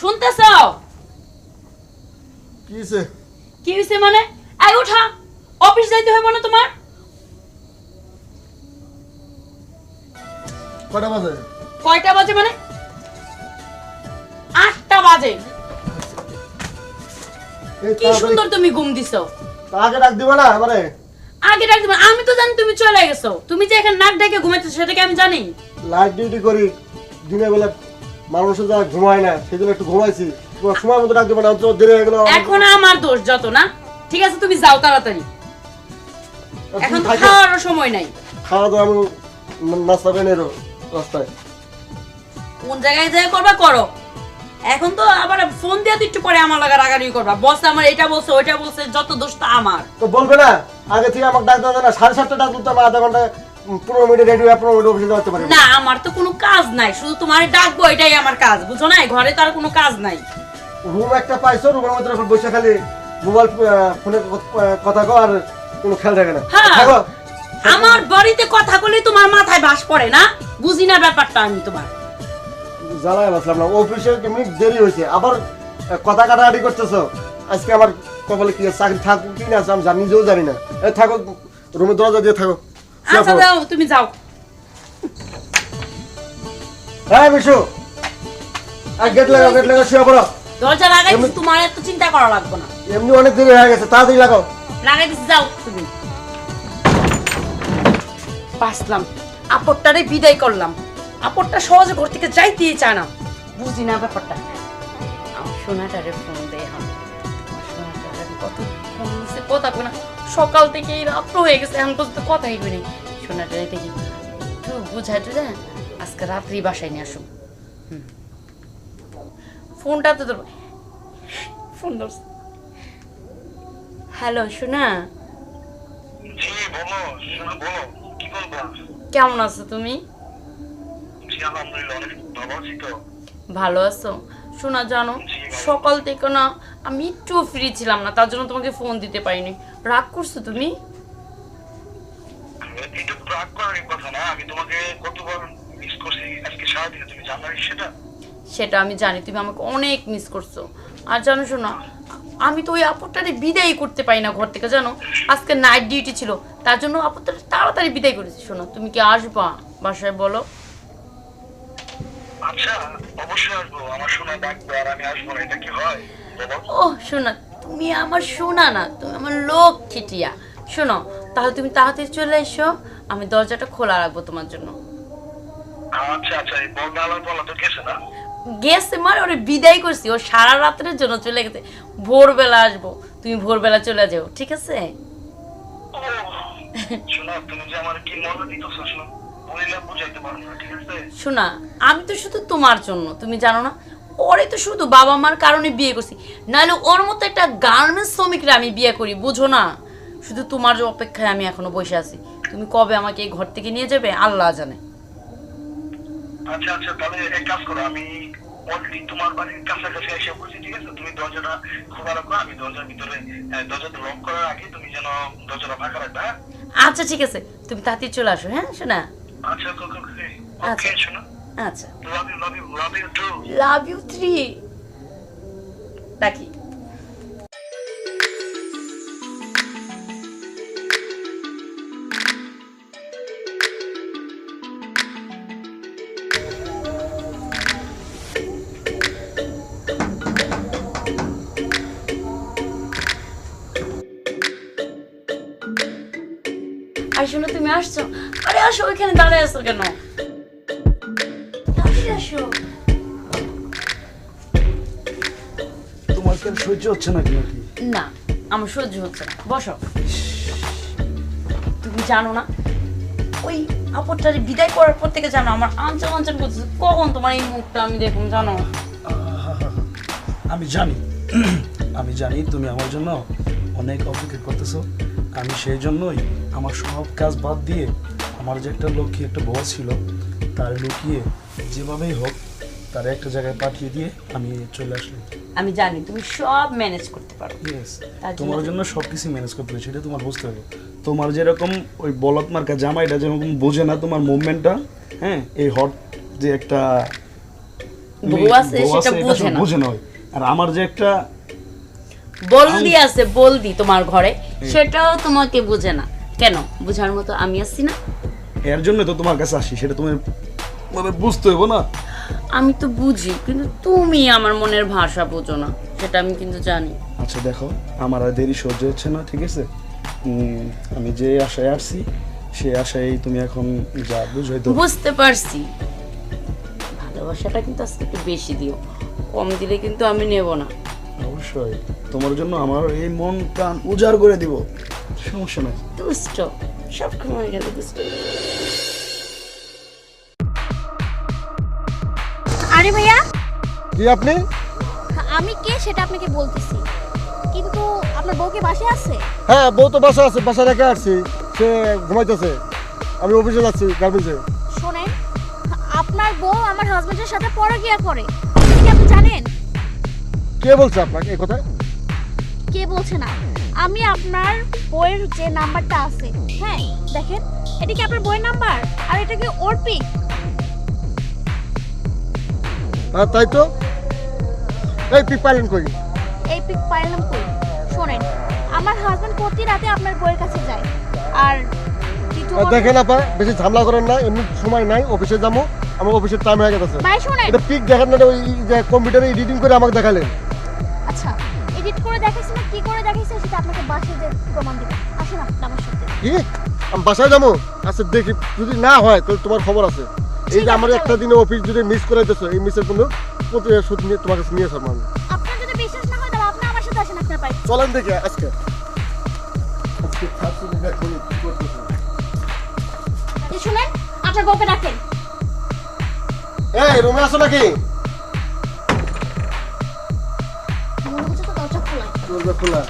শুনতেছ? কি হয়েছে কি হয়েছে মানে? আই উঠা অফিস যাইতে না তোমার? কটা বাজে? কয়টা বাজে মানে? আটটা বাজে। কি সুন্দর তুমি ঘুম দিছো। আগে ডাক দিবা না আমারে আগে ডাক দিবা আমি তো জানি তুমি চলে গেছো। তুমি যে এখানে নাক ডেকে ঘুমাইছো সেটা কি আমি জানি? লাইট ডিউটি করি দিনের বেলা মানুষের যা ঘুমায় না একটু ঘুমাইছি। তোমার সময় মতো ডাক দিবা না তো দেরি হয়ে গেল এখন আমার দোষ যত না ঠিক আছে তুমি যাও তাড়াতাড়ি। এখন তো সময় নাই। খাওয়া দাওয়া আমি নাস্তা বেনেরো রাস্তায়। কোন জায়গায় যায় করবা করো। এখন তো আবার ফোন দিয়ে একটু পরে আমার লাগা রাগারি করবা। বস আমার এটা বলছে ওইটা বলছে যত দোষ তো আমার। তো বলবে না আগে থেকে আমাকে ডাক যায় না সাড়ে সাতটা ডাক দিতে আমার আধা ঘণ্টা পনেরো মিনিট রেডি হয়ে পনেরো মিনিট অফিসে যাতে পারি। না আমার তো কোনো কাজ নাই। শুধু তোমার ডাকবো এটাই আমার কাজ বুঝো না ঘরে তো আর কোনো কাজ নাই। রুম একটা পাইছো রুমের মধ্যে এখন বসে খালি মোবাইল ফোনে কথা কো আর কোনো খেয়াল থাকে না। হ্যাঁ। আমার বাড়িতে কথা বলে তোমার মাথায় বাস পড়ে না? বুঝি না ব্যাপারটা আমি তোমার। জ্বালায় বাসলাম না। অফিসে এমনি দেরি হয়েছে। আবার কথা কাটাকাটি করতেছো। আজকে আমার কপালে কি চাকরি থাকুক কি না আমি জানি নিজেও জানি না। থাকো রুমের দরজা দিয়ে থাকো। আচ্ছা। যাও তুমি যাও। হ্যাঁ বিশু আর গেট লাগাও গেট লাগাও শুয়ে পড়ো। দরজা লাগাই তোমার এত চিন্তা করা লাগবে না। এমনি অনেক দেরি হয়ে গেছে তাড়াতাড়ি লাগাও। লাগাই দিছি যাও। তুমি বাসলাম আপরটারে বিদায় করলাম। আপরটা সহজে ঘর থেকে যাইতেই চায় না। বুঝি না ব্যাপারটা। আমার সোনাটারে ফোন দেয় এখন। সোনাটারে কত ফোন কথা না। সকাল থেকে এই রাত্র হয়ে গেছে এখন পর্যন্ত কথাই করি নাই সোনাটারে দেখি একটু বুঝাই টুঝা আজকে রাত্রি বাসায় নিয়ে আসুন হুম। ফোনটা তো ধরো। ফোন ধরছে। হ্যালো সোনা জি বলো শোনো বলো কি বলব কেমন আছো তুমি? ভালো আছো শোনা জানো সকাল থেকে না আমি একটু ফ্রি ছিলাম না তার জন্য তোমাকে ফোন দিতে পারিনি। রাগ করছ তুমি? কিন্তু রাগ করার কথা না। আমি তোমাকে কতবার মিস করছি আজকে সারাদিনে তুমি জানো সেটা? সেটা আমি জানি তুমি আমাকে অনেক মিস করছ। আর জানো শোনা আমি তো ওই আপদটারে বিদায় করতে পারি না ঘর থেকে জানো? আজকে নাইট ডিউটি ছিল তার জন্য আপদটারে তাড়াতাড়ি বিদায় করেছি শোনো। তুমি কি আসবা বাসায় বলো? আচ্ছা অবশ্যই আসব। আমার শোনা ডাকবো আর আমি আসব না এটা কি হয়? বলো। ও শোনা তুমি আমার শোনা না তুমি আমার লোক খিটিয়া। শোনো তাহলে তুমি তাড়াতাড়ি চলে এসো আমি দরজাটা খোলা রাখব তোমার জন্য। আচ্ছা আচ্ছা এই বলতে বলা তো গেছে না? গেছে মানে ওরে বিদায় করছি ও সারা জন্য চলে গেছে। ভোরবেলা আসব তুমি ভোরবেলা চলে যাও ঠিক আছে? শোনা তুমি যে আমার কি মনে দিতেছো শোনো বুঝাইতে পারব না ঠিক আছে? শোনা আমি তো শুধু তোমার জন্য তুমি জানো না ওরে তো শুধু বাবা মার কারণে বিয়ে করছি। নাহলে ওর মতো একটা গার্মেন্টস শ্রমিকরা আমি বিয়ে করি বুঝো না? শুধু তোমার যে অপেক্ষায় আমি এখনও বসে আছি। তুমি কবে আমাকে এই ঘর থেকে নিয়ে যাবে? আল্লাহ জানে। আচ্ছা আচ্ছা তাহলে এক কাজ করো আমি অলরেডি তোমার বাড়ির কাছাকাছি এসে বলছি ঠিক আছে? তুমি দরজাটা খোলা রাখো আমি দরজার ভিতরে দরজাটা লক করার আগে তুমি যেন দরজাটা ফাঁকা রাখবে হ্যাঁ? আচ্ছা ঠিক আছে। তুমি তাড়াতাড়ি চলে আসো হ্যাঁ শোনা? আচ্ছা ওকে আচ্ছা। ওকে শোনো। আচ্ছা। লাভ ইউ থ্রি রাখি। আর শোনো তুমি আসছো। আরে আসো ওইখানে দাঁড়ায় আসো কেন? আসো তোমার কেন সহ্য হচ্ছে নাকি নাকি? না আমার সহ্য হচ্ছে না। বসো। তুমি জানো না ওই আপদটারে বিদায় করার পর থেকে জানো আমার আঞ্চল আঞ্চল করতেছে। কখন তোমার এই মুখটা আমি দেখুন জানো? আমি জানি। আমি জানি তুমি আমার জন্য অনেক অপেক্ষা করতেছো। আমি সেই জন্যই আমার সব কাজ বাদ দিয়ে আমার যে একটা লক্ষ্মী একটা বস ছিল তার লুকিয়ে যেভাবেই হোক তার একটা জায়গায় পাঠিয়ে দিয়ে আমি চলে আসলাম। আমি জানি তুমি সব ম্যানেজ করতে পারো। ইয়েস তোমার জন্য সব কিছু ম্যানেজ করতে হবে সেটা তোমার বুঝতে হবে। তোমার যেরকম ওই বলত মার্কা জামাইটা যেরকম বোঝে না তোমার মুভমেন্টটা হ্যাঁ এই হট যে একটা বোঝে না। আর আমার যে একটা বলদি আছে বলদি তোমার ঘরে সেটাও তোমাকে বুঝে না। কেন? বুঝার মতো আমি আসছি না। এর জন্য তো তোমার কাছে আসি সেটা তুমি মানে বুঝতে হইব না। আমি তো বুঝি কিন্তু তুমি আমার মনের ভাষা বোঝো না সেটা আমি কিন্তু জানি। আচ্ছা দেখো আমার আর দেরি সহ্য হচ্ছে না ঠিক আছে? উম, আমি যে আশায় আসছি সেই আশায় তুমি এখন যা বুঝাই তো বুঝতে পারছি। ভালোবাসাটা কিন্তু আজকে একটু বেশি দিও কম দিলে কিন্তু আমি নেব না। অবশ্যই তোমার জন্য আমার এই মন প্রাণ উজাড় করে দিব। সমস্যা নাই। দুষ্ট। সব সময় গেলে দুষ্ট আরে ভাইয়া? কি আপনি? আমি কে সেটা আপনাকে বলতেছি। কিন্তু আপনার বউকে বাসায় আছে? হ্যাঁ বউ তো বাসা আছে বাসা রেখে আসছি। সে ঘুমাইতেছে। আমি অফিসে যাচ্ছি গার্মেন্টসে। শোনেন আপনার বউ আমার হাজবেন্ডের সাথে পরকিয়া করে। এটা কি আপনি জানেন? কে বলছে আপনাকে এই কথা কে বলছে না? আমি আপনার বইয়ের যে নাম্বারটা আছে হ্যাঁ দেখেন এটা কি আপনার বইয়ের নাম্বার? আর এটা কি ওর পিক হ্যাঁ তাই তো? এই পিক পাইলেন কই? এই পিক পাইলাম কই? শোনেন আমার হাজবেন্ড প্রতি রাতে আপনার বইয়ের কাছে যায়। আর দেখেন আপা বেশি ঝামেলা করেন না এমনি সময় নাই অফিসে যাব আমার অফিসের টাইম হয়ে গেছে। ভাই শোনেন। এটা পিক দেখেন না ওই যে কম্পিউটারে এডিটিং করে আমাকে দেখালেন। এডিট করে দেখাইছি না কি করে দেখাইছি সেটা আপনাকে বাসে যে প্রমাণ দেবো। আসেন আপনি আমার সাথে। কি? আমি বাসায় যাব? আচ্ছা দেখি। যদি না হয় তাহলে তোমার খবর আছে। এই যে আমার একটা দিনে অফিস যদি মিস করে দিতেছো এই মিসের কোনো প্রতি সুদ নিয়ে তোমার কাছে নিয়ে আসলাম আমি। আপনার যদি বিশ্বাস না হয় তাহলে আপনি আমার সাথে আসেন আপনার বাড়ি চলেন দেখি আজকে। আজকে থাকছি দেখুন কি করতেছে শুনেন আপনার বউকে ডাকেন এই রুমে আসো নাকি? দরজা খোলা।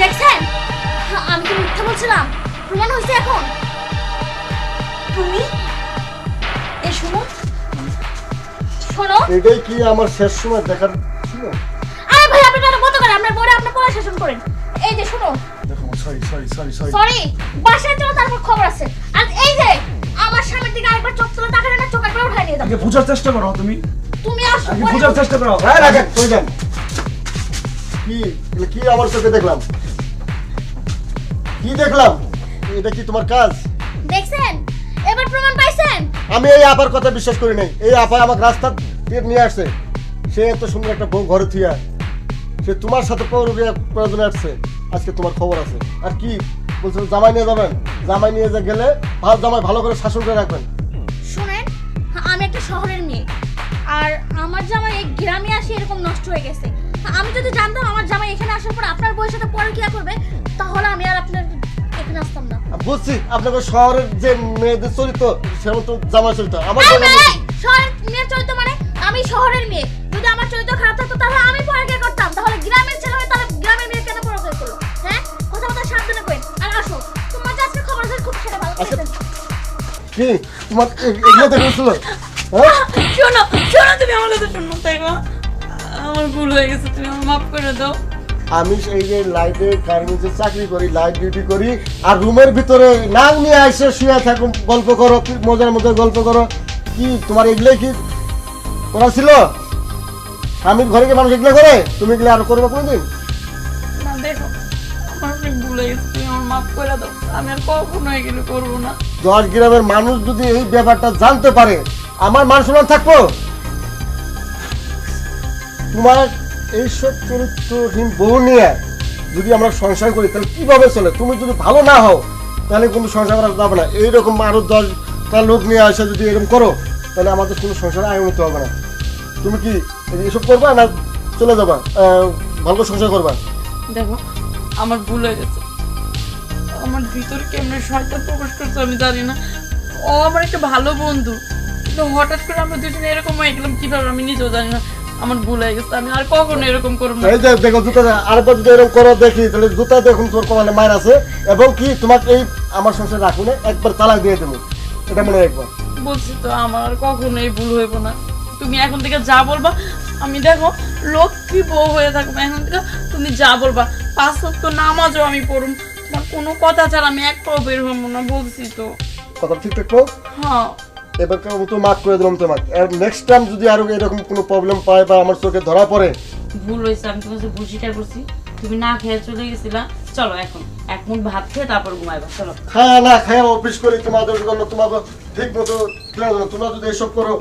দেখছেন? আমি কি মিথ্যা বলছিলাম। প্রমাণ হয়েছে এখন। তুমি? এই শোনো শোনো। এটাই কি আমার শেষ সময় দেখার ছিল? আরে ভাই আপনি তাহলে মতো করেন। আপনার বউরে আপনার পড়া শাসন করেন। এই যে শোনো। দেখো sorry sorry sorry sorry sorry বাসায় চলো তারপর খবর আছে। আর এই যে আমার স্বামীর দিকে আরেকবার চোখ তুলে তাকালে না উঠাই নিয়ে আগে বোঝার চেষ্টা করো তুমি। তুমি আসো আগে বোঝার চেষ্টা করো। হ্যাঁ রাখেন যান। কি কি আমার চোখে দেখলাম? কি দেখলাম? এটা কি তোমার কাজ? দেখছেন? এবার প্রমাণ পাইছেন? আমি এই আপার কথা বিশ্বাস করি নাই। এই আপা আমাকে রাস্তা দিয়ে নিয়ে আসছে। সে এত সুন্দর একটা বউ ঘরে থুয়া সে তোমার সাথে প্রয়োজনে আসছে। আজকে তোমার খবর আছে। আর কি? বলছো জামাই নিয়ে যাবেন। জামাই নিয়ে গেলে ভালো জামাই ভালো করে শাসন করে রাখবেন। আমি একটা শহরের মেয়ে। আর আমার জামাই এই গ্রামে আসে এরকম নষ্ট হয়ে গেছে। আমি যদি জানতাম আমার জামাই এখানে আসার পর আপনার বউয়ের সাথে পরে কি করবে তাহলে আমি আর আপনার এখানে আসতাম না। বুঝছি আপনাকে শহরের যে মেয়েদের চরিত্র সেরকম তো জামাই চরিত্র। আমার শহরের মেয়ের চরিত্র মানে আমি শহরের মেয়ে। যদি আমার চরিত্র খারাপ থাকতো তাহলে আমি পরে করতাম। তাহলে গ্রামের ছেলে হয়ে তাহলে গ্রামের মেয়ে কেন পরে করল? হ্যাঁ? কথা কথা সাবধানে করেন। আর আসো তোমার যে আজকে খবর খুব সেটা ভালো আচ্ছা। কি? তোমার এগুলো হ্যাঁ শোনো শোনো তুমি আমার কথা শোনো তাই আমার ভুল হয়ে গেছে তুমি আমার মাফ করে দাও। আমি এই যে লাইটে গার্মেন্টসে চাকরি করি লাইট ডিউটি করি আর রুমের ভিতরে নাক নিয়ে শুয়ে থাকো গল্প করো মজার মজার গল্প করো। কি তোমার এগুলোই কি করা ছিল? স্বামীর ঘরে কি মানুষ এগুলো করে? তুমি এগুলো আর করবে কোনোদিন? দেখো আমি এগুলো না। দশ গ্রামের মানুষ যদি এই ব্যাপারটা জানতে পারে আমার মান সম্মান থাকব? তোমার এইসব চরিত্রহীন বউ নিয়ে যদি আমরা সংসার করি, তাহলে কীভাবে চলে? তুমি যদি ভালো না হও, তাহলে কোনো সংসার করা যাবে না। এইরকম আরও দশটা লোক নিয়ে আসে যদি এরকম করো, তাহলে আমাদের কোনো সংসার আয় উন্নতি হবে না। তুমি কি এসব করবা না চলে যাবা? ভালো সংসার করবা? দেখো, আমার ভুল হয়ে গেছে। আমার ভিতর কেমনে শয়তান প্রকাশ করছে আমি জানি না। ও আমার একটা ভালো বন্ধু। কিন্তু হঠাৎ করে আমরা দুজনে এরকম হয়ে গেলাম কীভাবে? আমি নিজেও জানি না আমার ভুল হয়ে গেছে আমি আর কখনো এরকম করব এই যে দেখো জুতা আরেকবার যদি এরকম করো দেখি তাহলে জুতা দেখুন তোর কমালে মায়ের আছে এবং কি তোমাকে এই আমার সংসার রাখুন একবার তালাক দিয়ে দেবো। এটা মনে একবার। বলছি তো আমার আর কখনো এই ভুল হইব না। তুমি এখন থেকে যা বলবা আমি দেখো লক্ষ্মী বউ হয়ে থাকব এখন থেকে তুমি যা বলবা পাঁচ তো নামাজও আমি পড়ুম তোমার কোনো কথা ছাড়া আমি এক পাও বের হব না বলছি তো। কথা ঠিকঠাক কো হ্যাঁ। এবার তো মাফ করে দিলাম তোমাকে। আর নেক্সট টাইম যদি আরও এরকম কোনো প্রবলেম পায় বা আমার চোখে ধরা পড়ে ভুল হয়েছে আমি তোমার কাছে বুঝিটা করছি। তুমি না খেয়ে চলে গেছিলা। চলো এখন এখন ভাত খেয়ে তারপর ঘুমাইবা চলো। হ্যাঁ না খেয়ে অফিস করি তোমাদের জন্য তোমাকে ঠিক মতো তোমরা যদি এসব করো